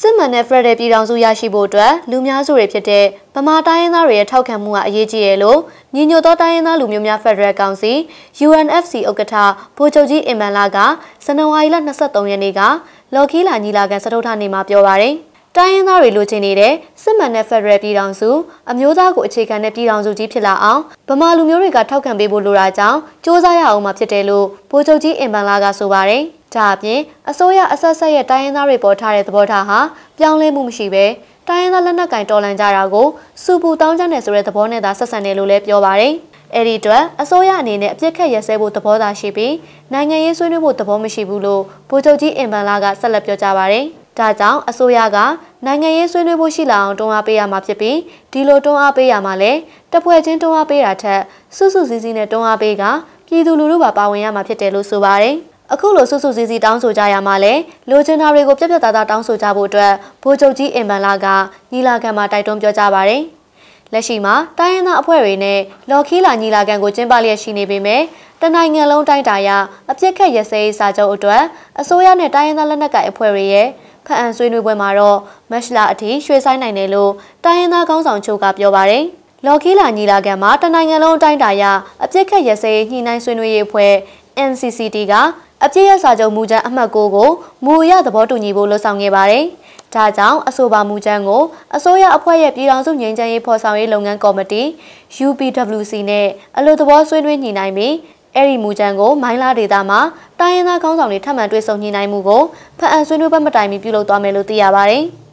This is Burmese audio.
စစ်မှန်တဲ့ဖရက်ဒရယ်ပြည်ထောင်စုရရှိဖို့အတွက်လူများစုတွေဖြစ်တဲ့ဗမာတိုင်းရင်းသားတွေရဲ့ထောက်ခံမှုကအရေးကြီးတယ်လို့ညီညွတ်သောတိုင်းရင်းသားလူမျိုးများဖက်ဒရယ်ကောင်စီ UNFC ဥက္ကဋ္ဌဗိုလ်ချုပ်ကြီးအင်မန်လာကဇန်နဝါရီလ23ရက်နေ့ကလော်ခီလာညီလာခံစတုထနေ့မှာပြောပါရယ် တိုင်းရင်းသားတွေလိုချင်နေတဲ့စစ်မှန်တဲ့ဖက်ဒရယ်ပြည်ထောင်စုအမျိုးသားကိုအခြေခံတဲ့ပြည်ထောင်စုကြီးဖြစ်လာအောင်ဗမာလူမျိုးတွေကထောက်ခံပေးဖို့လိုတာကြောင့်စ조사ရအောင်မှာဖြစ်တယ်လို့ဗိုလ်ချုပ်ကြီးအင်ပန်လာကဆိုပါတယ်။ဒါအပြင်အစိုးရအဆက်ဆက်ရဲ့တိုင်းရင်းသားတွေပေါ်ထားတဲ့သဘောထားဟာပြောင်းလဲမှုမရှိဘဲတိုင်းရင်းသားလက်နက်ကင်တော်လှန်ကြတာကိုစူပူတောင်းကြတယ်ဆိုတဲ့သဘောနဲ့သာဆက်ဆံတယ်လို့လည်းပြောပါတယ်။အဲ့ဒီအတွက်အစိုးရအနေနဲ့အပြစ်ခတ်ရစဲဖို့သဘောသာရှိပြီးနိုင်ငံရေးဆွေးနွေးဖို့သဘောမရှိဘူးလို့ဗိုလ်ချုပ်ကြီးအင်ပန်လာကဆက်လက်ပြောကြားပါတယ်။ ဒါကြောင့်အစိုးရကနိုင်ငံရေးဆွေးနွေးဖို့ရှိလာအောင်တွန်းအားပေးရမှာဖြစ်ပြီးဒီလိုတွန်းအားပေးရမှာလဲတပွဲချင်းတွန်းအားပေးတာထက်စုစုစည်းစည်းနဲ့တွန်းအားပေးကပြည်သူလူထုပါပါဝင်ရမှာဖြစ်တယ်လို့ဆိုပါတယ်။အခုလိုစုစုစည်းစည်းတောင်းဆိုကြရမှာလဲလိုချင်တာတွေကိုပြက်ပြက်သားသားတောင်းဆိုကြဖို့အတွက်ဗိုလ်ချုပ်ကြီးအင်ဗန်လာကညီလာခံမှာတိုက်တွန်းပြောကြားပါတယ်။လက်ရှိမှာတိုင်းရင်းသားအဖွဲ့တွေနဲ့လော်ခီလာညီလာခံကိုကျင်းပလျက်ရှိနေပေမဲ့တနိုင်ငံလုံးတိုင်းတာရအပြစ်ခက်ရစဲရေးစာချုပ်အတွက်အစိုးရနဲ့တိုင်းရင်းသားလက်နက်ကိုင်အဖွဲ့တွေရဲ့ ခန့်အပ်ဆွေးနွေးပွဲမှာတော့မက်ရှလာအထိရွှေဆိုင်နိုင်တယ်လို့တိုင်းရင်းသားခေါင်းဆောင်ချုပ်ကပြောပါတယ်။လော်ခီလာညီလာခံမှာတနိုင်ငံလုံးအတိုင်းတာရအပြစ်ခတ်ရစဲညှိနှိုင်းဆွေးနွေးရေးအဖွဲ့ NCCT ကအပြစ်ရစာချုပ်မူကြမ်းအမှတ်9ကိုမူရသဘောတူညီဖို့လှုံ့ဆော်ခဲ့ပါတယ်။ဒါကြောင့်အဆိုပါမူကြမ်းကိုအစိုးရအဖွဲ့ရဲ့ပြည်ထောင်စုငြိမ်းချမ်းရေးဖော်ဆောင်ရေးလုပ်ငန်းကော်မတီ UPWC နဲ့အလို့သဘောဆွေးနွေးညှိနှိုင်းပြီး အဲ့ဒီမူကြမ်းကိုမိုင်းလာဒေတာမှာတိုင်းရင်းသားခေါင်းဆောင်တွေထပ်မံတွေ့ဆုံညှိနှိုင်းမှုကိုဖအံဆွေးနွေးပွဲမတိုင်မီပြုလုပ်သွားမယ်လို့သိရပါတယ်။